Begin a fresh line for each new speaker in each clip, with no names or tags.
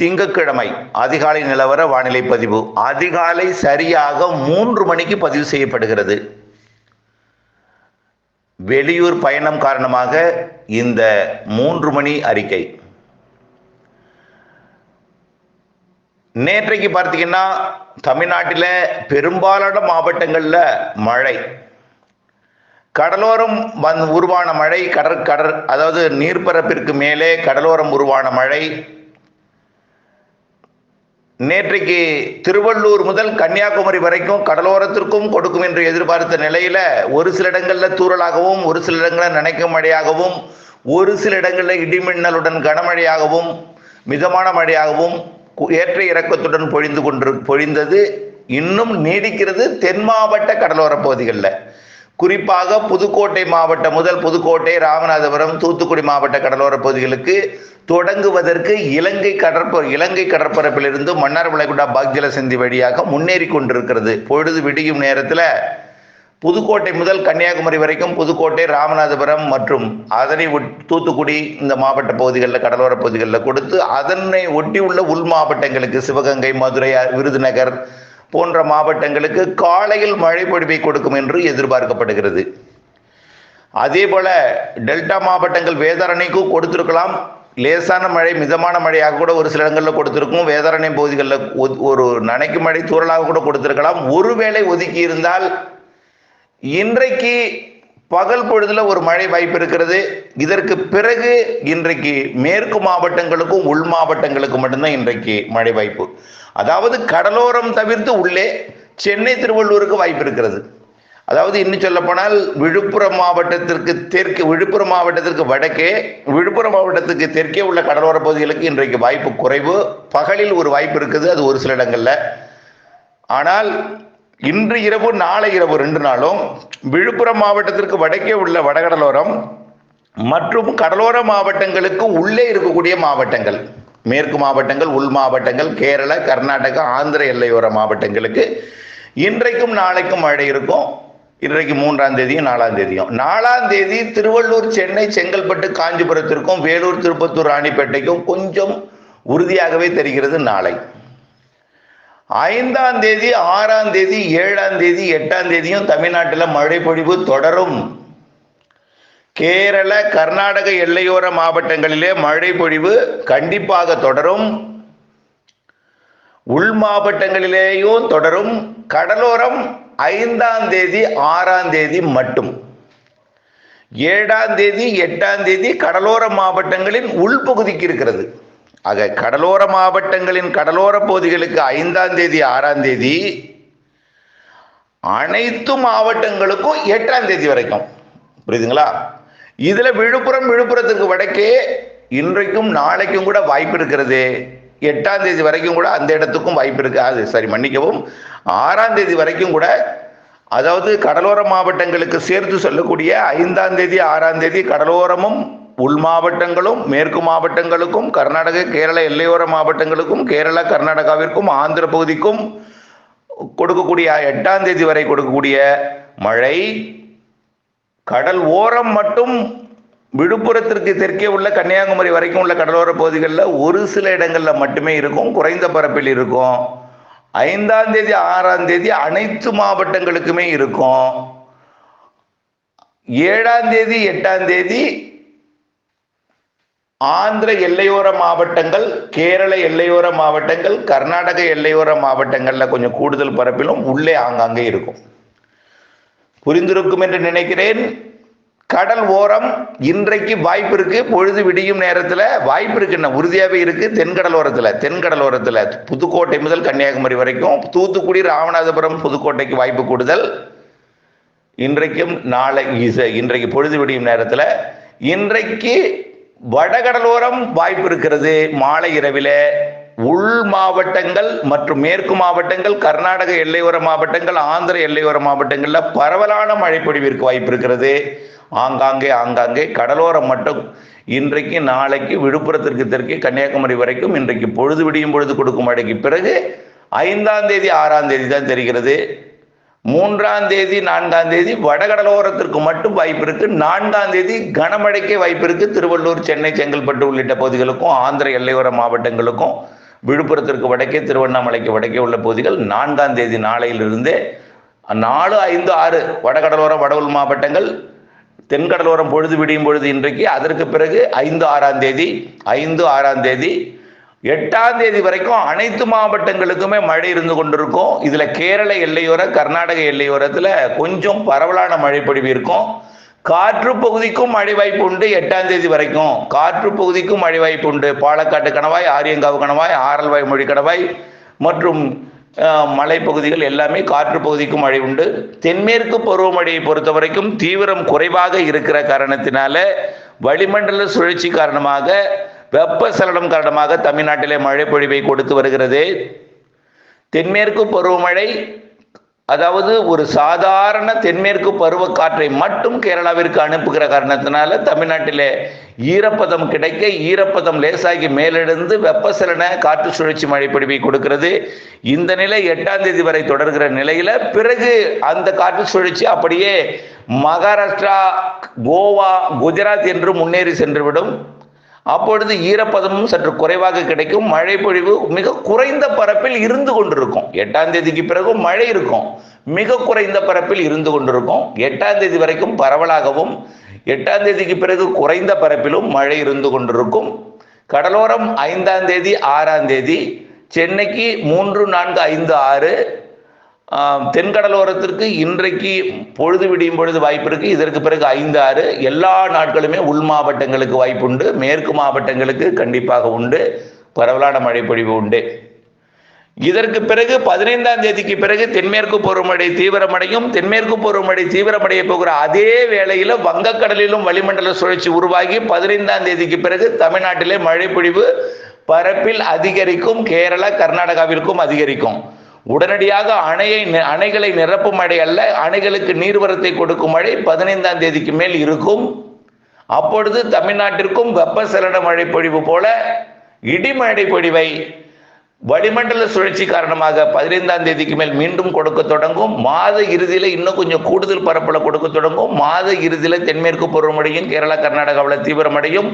திங்கட்கிழமை அதிகாலை நிலவர வானிலை பதிவு. அதிகாலை சரியாக மூன்று மணிக்கு பதிவு செய்யப்படுகிறது. வெளியூர் பயணம் காரணமாக இந்த மூன்று மணி அறிக்கை. நேற்றைக்கு பார்த்தீங்கன்னா தமிழ்நாட்டில் பெரும்பாலான மாவட்டங்களில் மழை. கடலோரம் வந் உருவான மழை கடற்கடற் அதாவது நீர்ப்பரப்பிற்கு மேலே கடலோரம் உருவான மழை நேற்றைக்கு திருவள்ளூர் முதல் கன்னியாகுமரி வரைக்கும் கடலோரத்திற்கும் கொடுக்கும் என்று எதிர்பார்த்த நிலையில ஒரு சில இடங்களில் தூறலாகவும் ஒரு சில இடங்களில் நினைக்கும் மழையாகவும் ஒரு சில இடங்களில் இடிமின்னலுடன் கனமழையாகவும் மிதமான மழையாகவும் கு- ஏற்ற இறக்கத்துடன் பொழிந்து கொண்டு பொழிந்தது. இன்னும் நீடிக்கிறது தென் மாவட்ட கடலோர பகுதிகளில். குறிப்பாக புதுக்கோட்டை மாவட்டம் முதல் புதுக்கோட்டை ராமநாதபுரம் தூத்துக்குடி மாவட்ட கடலோர பகுதிகளுக்கு தொடங்குவதற்கு இலங்கை கடற்ப இலங்கை கடற்பரப்பிலிருந்து மன்னார் வளைகுடா பாக்ஜல சந்தி வழியாக முன்னேறி கொண்டிருக்கிறது. பொழுது விடியும் நேரத்தில் புதுக்கோட்டை முதல் கன்னியாகுமரி வரைக்கும் புதுக்கோட்டை ராமநாதபுரம் மற்றும் அதனை தூத்துக்குடி இந்த மாவட்ட பகுதிகளில் கடலோர பகுதிகளில் கொடுத்து அதனை ஒட்டி உள்ள உள் மாவட்டங்களுக்கு சிவகங்கை மதுரை விருதுநகர் போன்ற மாவட்டங்களுக்கு காலையில் மழை பொழிவை கொடுக்கும் என்று எதிர்பார்க்கப்படுகிறது. அதே போல டெல்டா மாவட்டங்கள் வேதாரணைக்கும் கொடுத்திருக்கலாம். லேசான மழை மிதமான மழையாக கூட ஒரு சில இடங்களில் கொடுத்திருக்கும். வேதாரணை பகுதிகளில் ஒ- ஒரு நனைக்கும் மழை தூறலாக கூட கொடுத்திருக்கலாம். ஒருவேளை ஒதுக்கி இருந்தால் இன்றைக்கு பகல் பொழுதுல ஒரு மழை வாய்ப்பு இருக்கிறது. இதற்கு பிறகு இன்றைக்கு மேற்கு மாவட்டங்களுக்கும் உள் மாவட்டங்களுக்கும் மட்டும்தான் இன்றைக்கு மழை வாய்ப்பு. அதாவது கடலோரம் தவிர்த்து உள்ளே சென்னை திருவள்ளூருக்கு வாய்ப்பு இருக்கிறது. அதாவது இன்னும் சொல்ல போனால் விழுப்புரம் மாவட்டத்திற்கு தெற்கு விழுப்புரம் மாவட்டத்திற்கு வடக்கே விழுப்புரம் மாவட்டத்துக்கு தெற்கே உள்ள கடலோர பகுதிகளுக்கு இன்றைக்கு வாய்ப்பு குறைவு. பகலில் ஒரு வாய்ப்பு இருக்குது அது ஒரு சில இடங்கள்ல. ஆனால் இன்று இரவு நாளை இரவு ரெண்டு நாளும் விழுப்புரம் மாவட்டத்திற்கு வடக்கே உள்ள வடகடலோரம் மற்றும் கடலோர மாவட்டங்களுக்கு உள்ளே இருக்கக்கூடிய மாவட்டங்கள் மேற்கு மாவட்டங்கள் உள் மாவட்டங்கள் கேரள கர்நாடகா ஆந்திர எல்லையோர மாவட்டங்களுக்கு இன்றைக்கும் நாளைக்கும் மழை இருக்கும். இன்றைக்கு மூன்றாம் தேதியும் நாலாம் தேதியும். நாலாம் தேதி திருவள்ளூர் சென்னை செங்கல்பட்டு காஞ்சிபுரத்திற்கும் வேலூர் திருப்பத்தூர் ராணிப்பேட்டைக்கும் கொஞ்சம் உறுதியாகவே தெரிகிறது நாளை. ஐந்தாம் தேதி ஆறாம் தேதி ஏழாம் தேதி எட்டாம் தேதியும் தமிழ்நாட்டில் மழை பொழிவு தொடரும். கேரள கர்நாடக எல்லையோர மாவட்டங்களிலே மழை பொழிவு கண்டிப்பாக தொடரும். உள் மாவட்டங்களிலேயும் தொடரும். கடலோரம் ஐந்தாம் தேதி ஆறாம் தேதி மட்டும். ஏழாம் தேதி எட்டாம் தேதி கடலோர மாவட்டங்களின் உள்பகுதிக்கு இருக்கிறது. ஆக கடலோர மாவட்டங்களின் கடலோர பகுதிகளுக்கு ஐந்தாம் தேதி ஆறாம் தேதி அனைத்து மாவட்டங்களுக்கும் எட்டாம் தேதி வரைக்கும். புரியுதுங்களா? இதில் விழுப்புரம் விழுப்புரத்துக்கு வடக்கே இன்றைக்கும் நாளைக்கும் கூட வாய்ப்பு இருக்கிறது. எட்டாம் தேதி வரைக்கும் கூட அந்த இடத்துக்கும் வாய்ப்பு இருக்காது சரி மன்னிக்கவும். ஆறாம் தேதி வரைக்கும் கூட அதாவது கடலோர மாவட்டங்களுக்கு சேர்த்து சொல்லக்கூடிய ஐந்தாம் தேதி ஆறாம் தேதி கடலோரமும் உள் மாவட்டங்களும் மேற்கு மாவட்டங்களுக்கும் கர்நாடக கேரள எல்லையோர மாவட்டங்களுக்கும் கேரளா கர்நாடகாவிற்கும் ஆந்திர பகுதிக்கும் கொடுக்கக்கூடிய எட்டாம் தேதி வரை கொடுக்கக்கூடிய மழை கடல் ஓரம் மட்டும் விழுப்புரத்திற்கு தெற்கே உள்ள கன்னியாகுமரி வரைக்கும் உள்ள கடலோர பகுதிகளில் ஒரு சில இடங்களில் மட்டுமே இருக்கும் குறைந்த பரப்பில் இருக்கும். ஐந்தாம் தேதி ஆறாம் தேதி அனைத்து மாவட்டங்களுக்குமே இருக்கும். ஏழாம் தேதி எட்டாம் தேதி ஆந்திர எல்லையோர மாவட்டங்கள் கேரள எல்லையோர மாவட்டங்கள் கர்நாடக எல்லையோர மாவட்டங்கள்ல கொஞ்சம் கூடுதல் பரப்பிலும் உள்ளே ஆங்காங்கே இருக்கும். புரிந்திருக்கும் என்று நினைக்கிறேன். கடல் ஓரம் இன்றைக்கு வாய்ப்பு இருக்கு. பொழுது விடியும் நேரத்துல வாய்ப்பு இருக்குன்னா உறுதியாவே இருக்கு. தென்கடலோரத்துல தென்கடலோரத்தில் புதுக்கோட்டை முதல் கன்னியாகுமரி வரைக்கும் தூத்துக்குடி ராமநாதபுரம் புதுக்கோட்டைக்கு வாய்ப்பு கூடுதல். இன்றைக்கும் நாளை இன்றைக்கு பொழுது விடியும் நேரத்துல இன்றைக்கு வடகடலோரம் வாய்ப்பு இருக்கிறது. மாலை இரவில் உள் மாவட்டங்கள் மற்றும் மேற்கு மாவட்டங்கள் கர்நாடக எல்லையோர மாவட்டங்கள் ஆந்திர எல்லையோர மாவட்டங்களில் பரவலான மழை பொழிவிற்கு வாய்ப்பு இருக்கிறது. ஆங்காங்கே ஆங்காங்கே கடலோரம் மட்டும் இன்றைக்கு நாளைக்கு விழுப்புரத்திற்கு தெற்கே கன்னியாகுமரி வரைக்கும் இன்றைக்கு பொழுது விடியும் பொழுது கொடுக்கும் மழைக்கு பிறகு ஐந்தாம் தேதி ஆறாம் தேதி தான் தெரிகிறது. மூன்றாம் தேதி நான்காம் தேதி வடகடலோரத்திற்கு மட்டும் வாய்ப்பு இருக்கு. நான்காம் தேதி கனமழைக்கே வாய்ப்பு இருக்கு. திருவள்ளூர் சென்னை செங்கல்பட்டு உள்ளிட்ட பகுதிகளுக்கும் ஆந்திர எல்லையோர மாவட்டங்களுக்கும் விழுப்புரத்திற்கு வடக்கே திருவண்ணாமலைக்கு வடக்கே உள்ள பகுதிகள் நான்காம் தேதி நாளையிலிருந்தே நாலு ஐந்து ஆறு வடகடலோரம் வடவுள் மாவட்டங்கள் தென்கடலோரம் பொழுது விடியும் பொழுது இன்றைக்கு அதற்கு பிறகு ஐந்து ஆறாம் தேதி ஐந்து ஆறாம் தேதி எட்டாம் தேதி வரைக்கும் அனைத்து மாவட்டங்களுக்குமே மழை இருந்து கொண்டிருக்கும். இதுல கேரள எல்லையோர கர்நாடக எல்லையோரத்துல கொஞ்சம் பரவலான மழை பொழிவு இருக்கும். காற்று பகுதிக்கும் மழை வாய்ப்பு உண்டு எட்டாம் தேதி வரைக்கும். காற்று பகுதிக்கும் மழை வாய்ப்பு உண்டு. பாலக்காட்டு கணவாய் ஆரியங்காவு கணவாய் ஆரல்வாய் மொழி கணவாய் மற்றும் மலைப்பகுதிகள் எல்லாமே காற்று பகுதிக்கும் மழை உண்டு. தென்மேற்கு பருவமழையை பொறுத்த வரைக்கும் தீவிரம் குறைவாக இருக்கிற காரணத்தினால வளிமண்டல சுழற்சி காரணமாக வெப்பசலனம் காரணமாக தமிழ்நாட்டிலே மழை பொழிவை கொடுத்து வருகிறது. தென்மேற்கு பருவமழை அதாவது ஒரு சாதாரண தென்மேற்கு பருவக்காற்றை மட்டும் கேரளாவிற்கு அனுப்புகிற காரணத்தினால தமிழ்நாட்டிலே ஈரப்பதம் கிடைக்க ஈரப்பதம் லேசாகி மேலெழுந்து வெப்பசலன காற்று சுழற்சி மழை கொடுக்கிறது. இந்த நிலை எட்டாம் தேதி வரை தொடர்கிற நிலையில பிறகு அந்த காற்று சுழற்சி அப்படியே மகாராஷ்டிரா கோவா குஜராத் என்று முன்னேறி சென்றுவிடும். அப்பொழுது ஈரப்பதமும் சற்று குறைவாக கிடைக்கும். மழை பொழிவு மிக குறைந்த பரப்பில் இருந்து கொண்டிருக்கும். எட்டாம் தேதிக்கு பிறகு மழை இருக்கும். மிக குறைந்த பரப்பில் இருந்து கொண்டிருக்கும். எட்டாம் தேதி வரைக்கும் பரவலாகவும் எட்டாம் தேதிக்கு பிறகு குறைந்த பரப்பிலும் மழை இருந்து கொண்டிருக்கும். கடலோரம் ஐந்தாம் தேதி ஆறாம் தேதி சென்னைக்கு மூன்று நான்கு ஐந்து ஆறு தென்கடலோரத்திற்கு இன்றைக்கு பொழுது விடியும் பொழுது வாய்ப்பு இருக்கு. இதற்கு பிறகு ஐந்து ஆறு. எல்லா நாட்களுமே உள் மாவட்டங்களுக்கு வாய்ப்பு உண்டு. மேற்கு மாவட்டங்களுக்கு கண்டிப்பாக உண்டு. பரவலான மழை பொழிவு உண்டு. இதற்கு பிறகு பதினைந்தாம் தேதிக்கு பிறகு தென்மேற்கு பருவமழை தீவிரமடையும். தென்மேற்கு பருவமழை தீவிரமடைய போகிற அதே வேளையில் வங்கக்கடலிலும் வளிமண்டல சுழற்சி உருவாகி பதினைந்தாம் தேதிக்கு பிறகு தமிழ்நாட்டிலே மழை பொழிவு பரப்பில் அதிகரிக்கும். கேரளா கர்நாடகாவிற்கும் அதிகரிக்கும். உடனடியாக அணையை அணைகளை நிரப்பும் மழை அல்ல அணைகளுக்கு நீர்வரத்தை கொடுக்கும் மழை பதினைந்தாம் தேதிக்கு மேல் இருக்கும். அப்பொழுது தமிழ்நாட்டிற்கும் வெப்பசலன மழை பொழிவு போல இடிமழை பொழிவை வளிமண்டல சுழற்சி காரணமாக பதினைந்தாம் தேதிக்கு மேல் மீண்டும் கொடுக்க தொடங்கும். மாத இறுதியில் இன்னும் கொஞ்சம் கூடுதல் பரப்பளவு கொடுக்க தொடங்கும். மாத இறுதியில் தென்மேற்கு பருவமடையும் கேரளா கர்நாடகாவில் தீவிரமடையும்.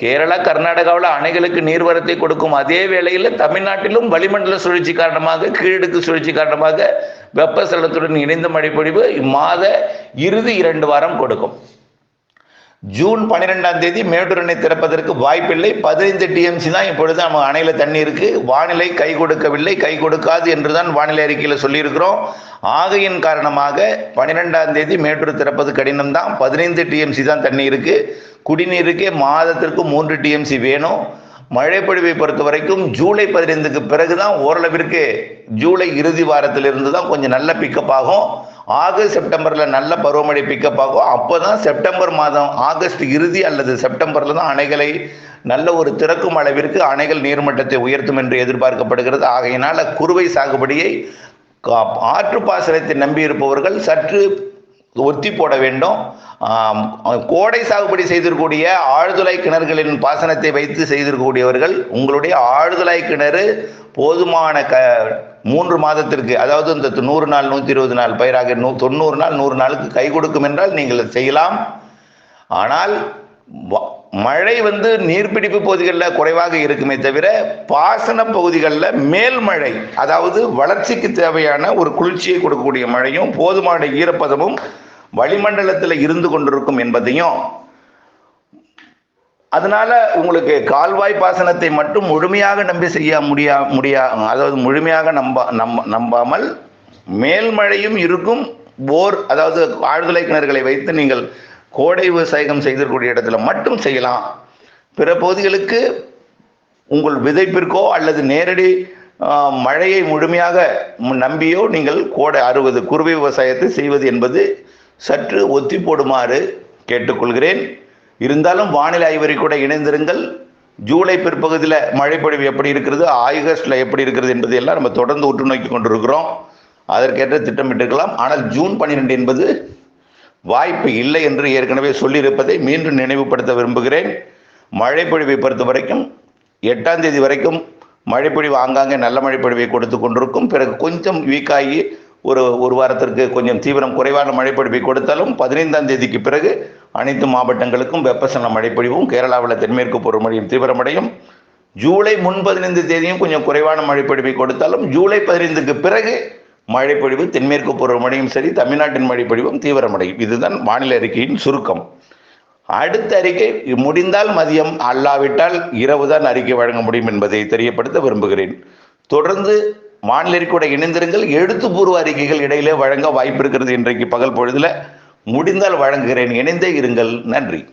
கேரளா கர்நாடகாவில் அணைகளுக்கு நீர்வரத்தை கொடுக்கும் அதே வேளையில் தமிழ்நாட்டிலும் வளிமண்டல சுழற்சி காரணமாக கீழடுக்கு சுழற்சி காரணமாக வெப்பசலனத்துடன் இணைந்த மழைப்பொழிவு இம்மாத இறுதி இரண்டு வாரம் கொடுக்கும். ஜூன் பன்னிரெண்டாம் தேதி மேட்டூர் அணை திறப்பதற்கு வாய்ப்பில்லை. பதினைந்து டிஎம்சி தான் இப்பொழுது நம்ம அணையில் தண்ணி இருக்கு. வானிலை கை கொடுக்கவில்லை. கை கொடுக்காது என்று தான் வானிலை அறிக்கையில் சொல்லியிருக்கிறோம். ஆகையின் காரணமாக பன்னிரெண்டாம் தேதி மேட்டூர் திறப்பது கடினம் தான் பதினைந்து டிஎம்சி தான் தண்ணி இருக்கு. குடிநீருக்கே மாதத்திற்கு மூன்று டிஎம்சி வேணும். மழைப்பொழிவை பொறுத்த வரைக்கும் ஜூலை பதினைந்துக்கு பிறகு தான் ஓரளவிற்கு ஜூலை இறுதி வாரத்திலிருந்து தான் கொஞ்சம் நல்ல பிக்கப் ஆகும். ஆகஸ்ட் செப்டம்பரில் நல்ல பருவமழை பிக்கப் ஆகும். அப்போதான் செப்டம்பர் மாதம் ஆகஸ்ட் இறுதி அல்லது செப்டம்பரில் தான் அணைகளை நல்ல ஒரு திறக்கும் அளவிற்கு அணைகள் நீர்மட்டத்தை உயர்த்தும் என்று எதிர்பார்க்கப்படுகிறது. ஆகையினால் குறுவை சாகுபடியை கா- ஆற்று பாசனத்தை நம்பி இருப்பவர்கள் சற்று ஒத்தி போட வேண்டும். கோடை சாகுபடி செய்திருக்கக்கூடிய ஆழ்துளை கிணறுகளின் பாசனத்தை வைத்து செய்திருக்கக்கூடியவர்கள் உங்களுடைய ஆழ்துளை கிணறு போதுமான க மூன்று மாதத்திற்கு அதாவது இந்த நூறு நாள் நூற்றி இருபது நாள் பயிராக நூ தொண்ணூறு நாள் நூறு நாளுக்கு கை கொடுக்கும் என்றால் நீங்கள் செய்யலாம். ஆனால் வ- மழை வந்து நீர்பிடிப்பு பகுதிகளில் குறைவாக இருக்குமே தவிர பாசன பகுதிகளில் மேல் மழை அதாவது வளர்ச்சிக்கு தேவையான ஒரு குளிர்ச்சியை கொடுக்கக்கூடிய மழையும் போதுமான ஈரப்பதமும் வளிமண்டலத்தில் இருந்து கொண்டிருக்கும் என்பதையும் அதனால உங்களுக்கு கால்வாய் பாசனத்தை மட்டும் முழுமையாக நம்பி செய்ய முடியா முடியா அதாவது முழுமையாக நம்ப நம்ப நம்பாமல் மேல்மழையும் இருக்கும் போர் அதாவது ஆழ்துளை கிணறுகளை வைத்து நீங்கள் கோடை விவசாயம் செய்திருக்கக்கூடிய இடத்துல மட்டும் செய்யலாம். பிற பகுதிகளுக்கு உங்கள் விதைப்பிற்கோ அல்லது நேரடி மழையை முழுமையாக நம்பியோ நீங்கள் கோடை அறுபது குறுவை விவசாயத்தை செய்வது என்பது சற்று ஒத்தி போடுமாறு கேட்டுக்கொள்கிறேன். இருந்தாலும் வானிலை ஆய்வறி கூட இணைந்திருங்கள். ஜூலை பிற்பகுதியில் மழைப்பொழிவு எப்படி இருக்கிறது ஆகஸ்டில் எப்படி இருக்கிறது என்பதை எல்லாம் நம்ம தொடர்ந்து உற்று நோக்கி கொண்டிருக்கிறோம். அதற்கேற்ற திட்டமிட்டிருக்கலாம். ஆனால் ஜூன் பன்னிரெண்டு என்பது வாய்ப்பு இல்லை என்று ஏற்கனவே சொல்லியிருப்பதை மீண்டும் நினைவுபடுத்த விரும்புகிறேன். மழைப்பொழிவை பொறுத்த வரைக்கும் எட்டாம் தேதி வரைக்கும் மழைப்பொழிவு ஆங்காங்கே நல்ல மழைப்பொழிவை கொடுத்து கொண்டிருக்கும். பிறகு கொஞ்சம் வீக்காகி ஒரு ஒரு வாரத்திற்கு கொஞ்சம் தீவிரம் குறைவான மழைப்பொழிவை கொடுத்தாலும் பதினைந்தாம் தேதிக்கு பிறகு அனைத்து மாவட்டங்களுக்கும் வெப்பசலன மழைப்பொழிவும் கேரளாவில் தென்மேற்கு பருவமழையும் தீவிரமடையும். ஜூலை முன் பதினைந்து தேதியும் கொஞ்சம் குறைவான மழைப்பொழிவை கொடுத்தாலும் ஜூலை பதினைந்துக்கு பிறகு மழைப்பொழிவு தென்மேற்கு பருவமழையும் சரி தமிழ்நாட்டின் மழைப்பொழிவும் தீவிரமடையும். இதுதான் வானிலை அறிக்கையின் சுருக்கம். அடுத்த அறிக்கை முடிந்தால் மதியம் அல்லாவிட்டால் இரவு தான் அறிக்கை வழங்க முடியும் என்பதை தெரியப்படுத்த விரும்புகிறேன். தொடர்ந்து வானிலை கூட இணைந்திருங்கள். எழுத்துப்பூர்வ அறிக்கைகள் இடையிலே வழங்க வாய்ப்பு இருக்கிறது இன்றைக்கு பகல் பொழுதுல. முடிந்தால் வழங்குகிறேன். இணைந்தே இருங்கள். நன்றி.